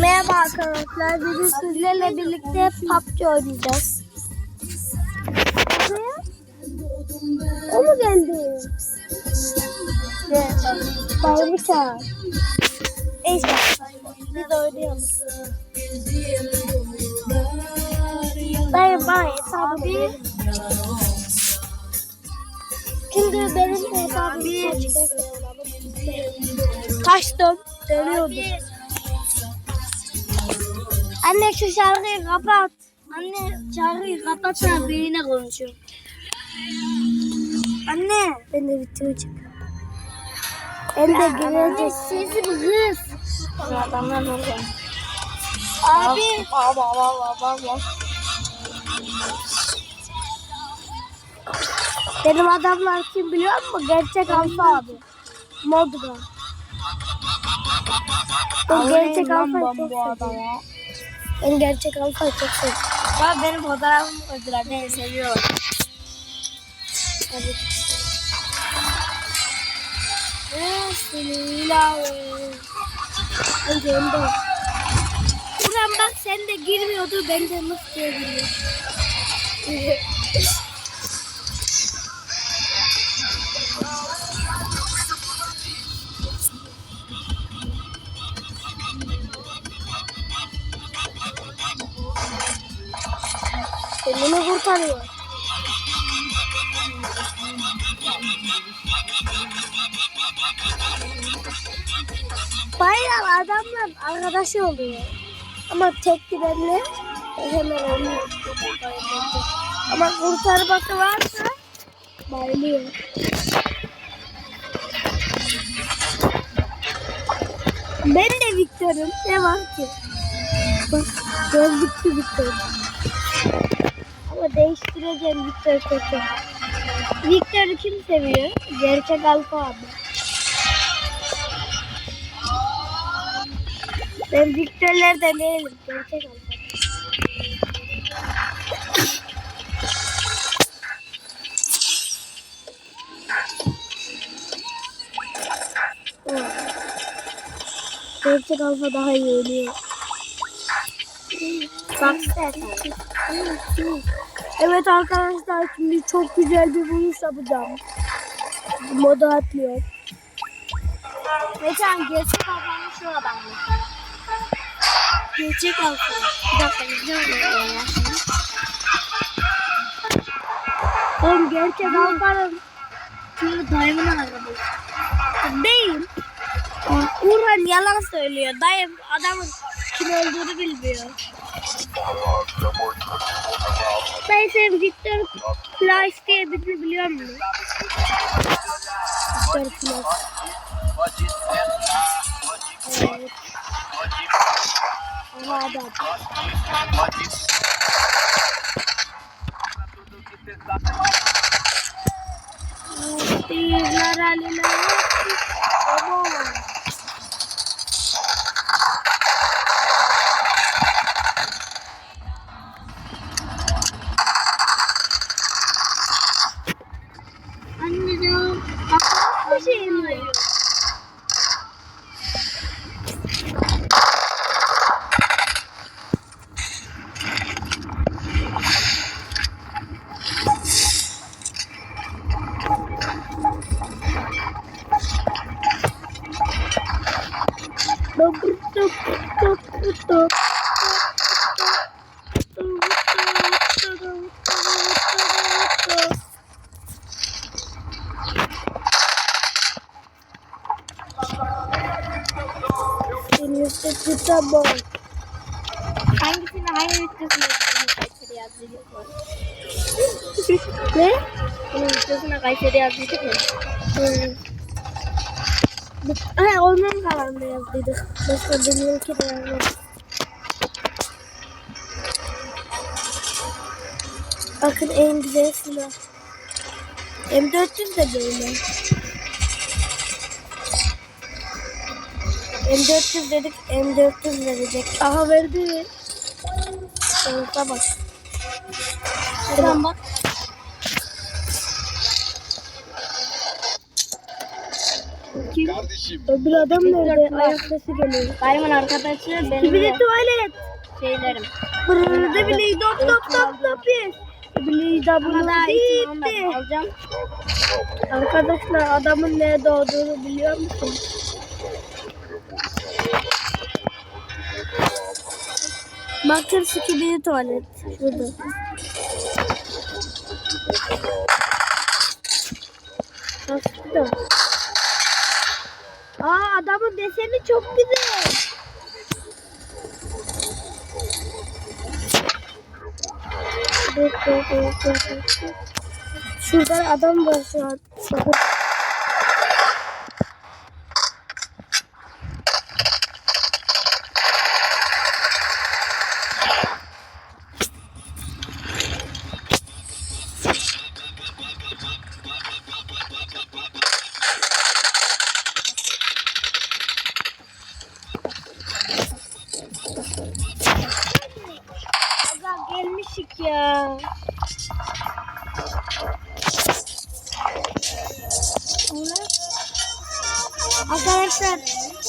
Merhaba arkadaşlar. Bugün sizlerle birlikte PUBG oynayacağız. Buraya? O mu geldi? Evet. Bayramı çağır. Neyse. Biz oynayalım. Bana hesabı verin. Şimdi benim de hesabımı açık. Kaçtım. Dönüyordum. Anne şu şarkıyı kapat. Anne şarkıyı kapatsana birine konuşuyorum. Anne. Ben de video çekiyorum. Ben de gireceğiz. Sesi bir kız. Adamlar oluyor? Abi. Abi abi abi abi. Benim adamlar kim biliyor musun? Gerçek Alfa abi. Modga. Ben gerçek Alfa'yı çok seviyorum. Ben gerçek Alfa'yı çok seviyorum. Ya benim fotoğrafımı koydular. Beni seviyorlar. Önde. Ulan bak sen de girmiyordu. Ben de nasıl diye giriyor. Bayağı adamlar arkadaşı oluyor. Ama tek gidenle hemen ölüyor. Ama kurtarması varsa bayılıyor. Ben de Victor'um. Ne var ki? Bak gözlüklü Victor. Ama değiştireceğim Victor kötü. Victor'u kim seviyor? Gerçek Alfa abi. Ben Victor'lerden değilim. Gerçek Alfa. Gerçek Alfa daha iyi oynuyor. Evet arkadaşlar şimdi çok güzel bir vuruş yapacağım. Moda atlıyor. Mecan gerçek ablamın şu adamı. Gerçek Alfa. Bir dakika izliyorum ya. Oğlum gerçek Alfa'nın Şimdi dayımın arabası. değil. Urhan yalan söylüyor. Dayım adamın kim olduğunu bilmiyor. Dayı sen Victor Flash diye birini biliyor musun? Victor Flash. Evet. Aha adam. Birler haline Aman. Hangisini hangi videosunu Kayseri yazdıydık mı? Ne? Bunun videosuna Kayseri yazdıydık mı? Hmm. Ha, onun kanalında yazdıydık. Başka benimki de yazmadık. Bakın en güzel silah. M400 de böyle. M400 dedik, M400 verecek. Aha verdi. Şansa bak. Şuradan bak. Kim? Kardeşim. Öbür adam nerede? Ayak sesi geliyor. Dayımın arkadaşı benim Kibili de tuvalet. şeylerim. Brrrdı bile dop dop dop dop yes. Bile Ama double daha için bitti. ondan alacağım. Arkadaşlar adamın ne doğduğunu biliyor musun? Bakın skibidi tuvalet. Şurada. Nasıl da? Aa adamın deseni çok güzel. Şurada adam var şu an.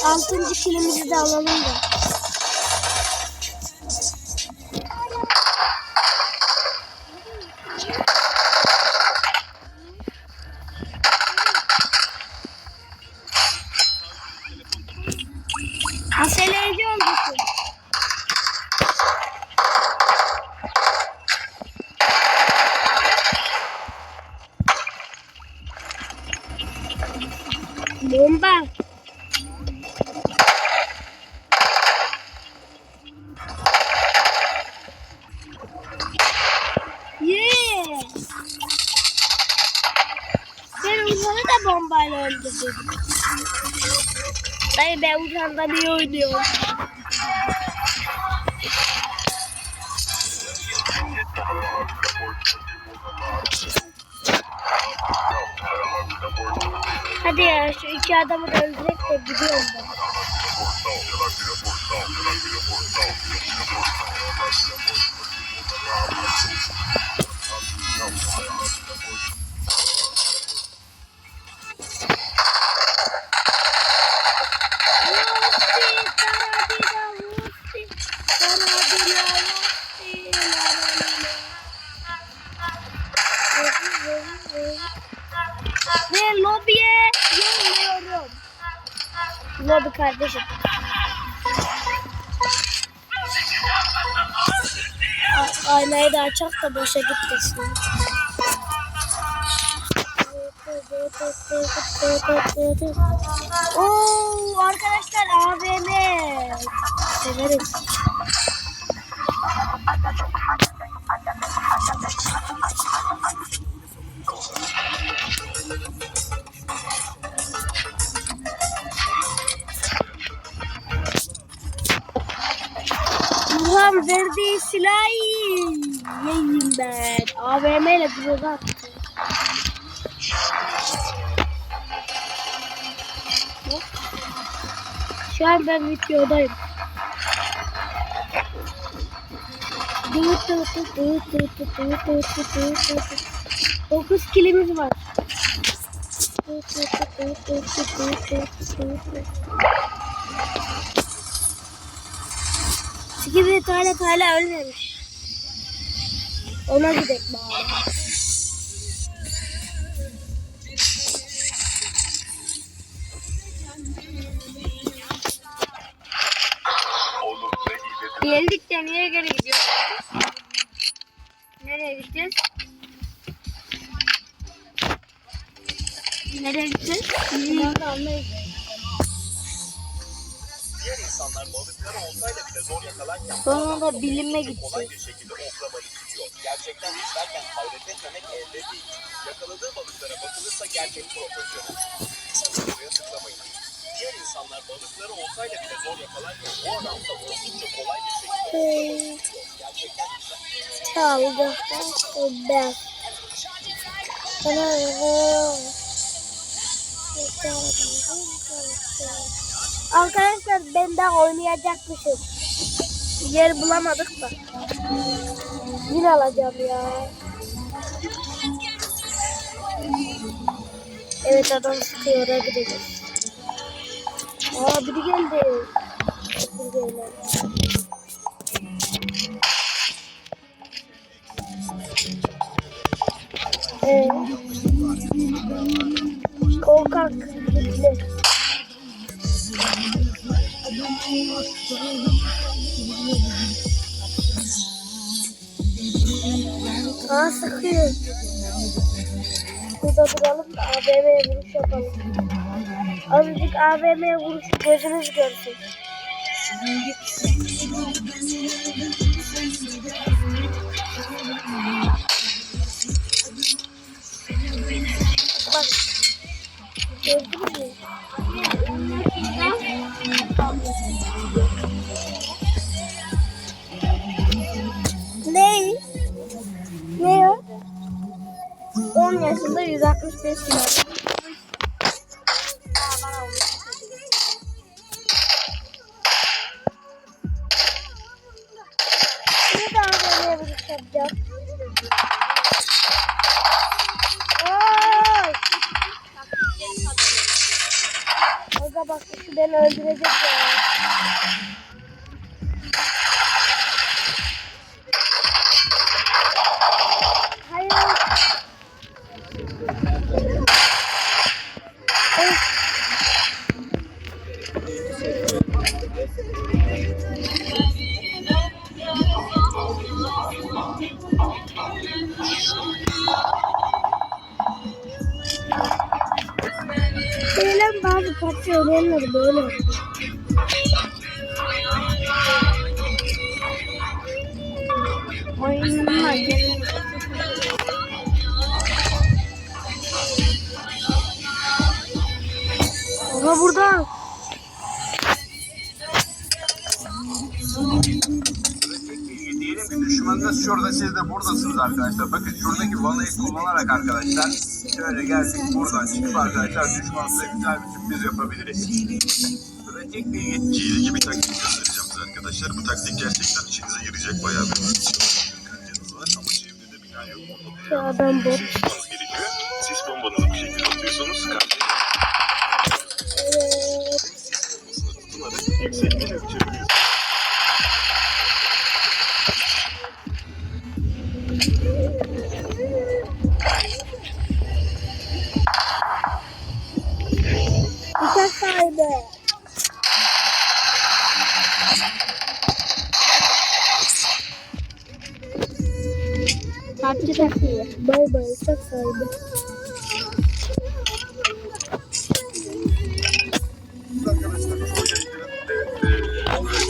altın dişilimizi de alalım da. Mesele Dayı ben Ozan'da iyi oynuyorum. Hadi ya şu iki adamı da öldürek de gidiyorum ben. Açak da boşa gitmesin. Oo arkadaşlar AVM. Severiz. AVM ile droga. Şu an ben videodayım. Dıt dıt dıt dıt dıt dıt dıt dıt dıt dıt. Dokuz kilimiz var. Gibi tane hala ölmemiş. Ona gidelim bari. Geldik de niye geri gidiyoruz? Nereye gideceğiz? Nereye gideceğiz? Diğer insanlar Sonunda bilime tutuyor. Gerçekten izlerken hayret etmemek elde değil. Yakaladığı balıklara bakılırsa gerçek profesyonel. Buraya tıklamayın. Diğer insanlar balıkları oltayla bile zor yakalarken o adam da oldukça kolay bir şekilde tutuyor. Gerçekten. Çaldı. Ben. Sana Arkadaşlar ben daha oynayacakmışım. Yer bulamadık da. Yine alacağım ya. Evet adam sıkıyor oraya gideceğiz. Aa biri geldi. Biri geldi. Ee, korkak gitti. Aa sıkıyor. Burada duralım da AVM'ye vuruş yapalım. Azıcık AVM'ye vuruş gözünüz görsün. Bak. Gördünüz mü? 165 kilo. Ne daha böyle vuruş yapacağım? Oy! Aga bak şu beni öldürecek ya. Hayır. Parça oynayanlar böyle. Oyunlar. Ama burada. Diyelim ki düşmanınız şurada siz de buradasınız arkadaşlar. Bakın şuradaki vanayı kullanarak arkadaşlar şöyle geldik buradan çıkıp arkadaşlar düşmanımıza güzel bir sürpriz yapabiliriz. Pratik bir Hileci bir taktik göstereceğim size arkadaşlar. Bu taktik gerçekten işinize yarayacak bayağı bir kancınız var ama çevrede bina yok. Orada bir Şu adam bot. Sis bombanızı bu şekilde atıyorsunuz. Kancayı Evet. tutunarak yüksekliğe ölçebiliyorsunuz. Tatlı taktiği. Bay bay bıçak sahibi.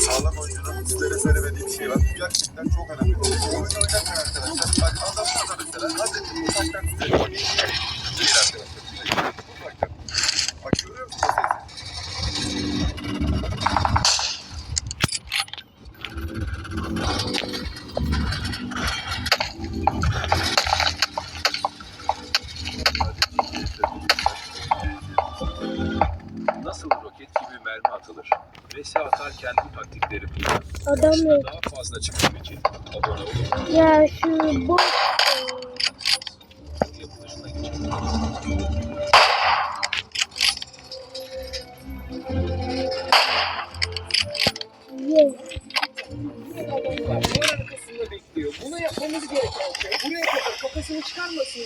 Sağlam oyuncunun sizlere söylemediği şey var. Gerçekten çok önemli. Oyun oynarken arkadaşlar bak burada mesela hadi uzaktan size kullan. Adam yok. Daha fazla çıkmak için abone olun. Ya şu bot.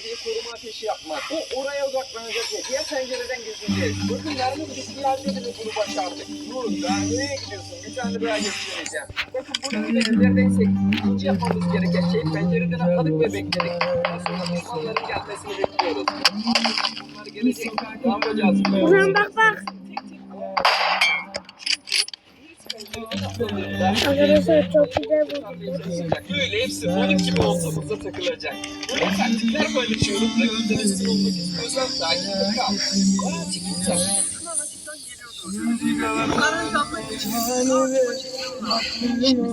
Diye koruma ateşi yapmak. O oraya odaklanacak ve diğer pencereden gözükeceğiz. Bakın mermi bitkilerde bile bunu başardık. Dur daha nereye gidiyorsun? Bir tane daha göstereceğim. Bakın burada bir neredeysek ikinci yapmamız gereken şey pencereden atladık ve bekledik. Sonra düşmanların gelmesini bekliyoruz. Onlar gelecek. Ne yapacağız? Ulan bak bak. Arkadaşlar çok güzel bu. Böyle hepsi bunun gibi ortamıza takılacak. Böyle taktikler paylaşıyorum. Rakipten üstün olmak istiyorsan takipte kal. Bana çıkınca.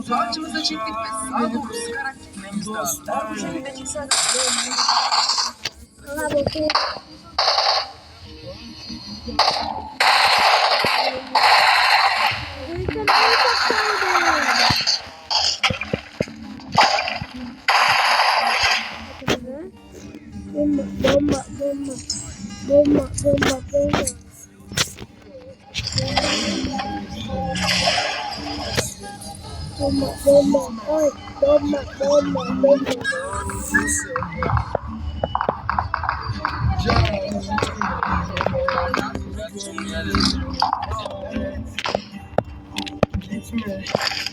Sağcımıza çektik ve sağa doğru sıkarak gitmemiz lazım. Bu şekilde gitsen Aha bakayım. Bomba, bomba, bomba. Bomba, bomba, ay, bomba, bomba, bomba. Gitmiyor.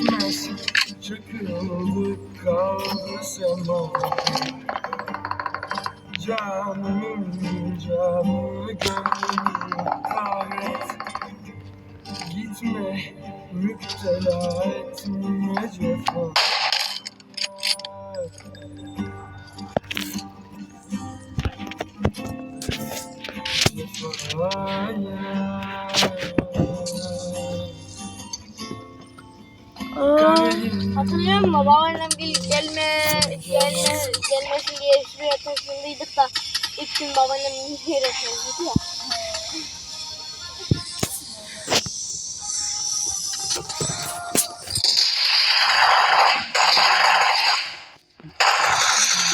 Gitmez çakılıp kaldı zaman Canımın canı gönlümü kahret Gitme müptela etme cefa Babaannem bir gelme, gelme, gelmesin diye şuraya taşındıydık da ilk gün babaannem yere taşındı ya.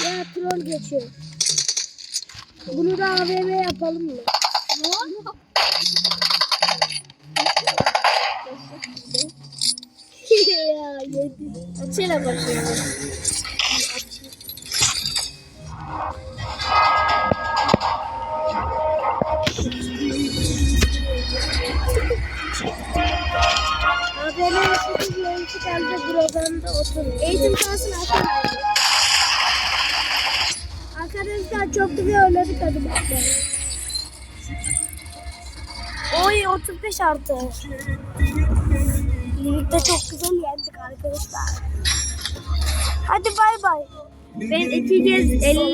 ya troll geçiyor. Bunu da AVM yapalım mı? Ya yedi. Açıyla başlıyor. AVM yaşadığı yönetü geldi programda oturun. Eğitim şansını açamaydı. Arkadaşlar çok güzel oynadık hadi bakalım. Oy 35 artı. Ligde çok güzel yendik arkadaşlar. Hadi bay bay. Ben iki kez 50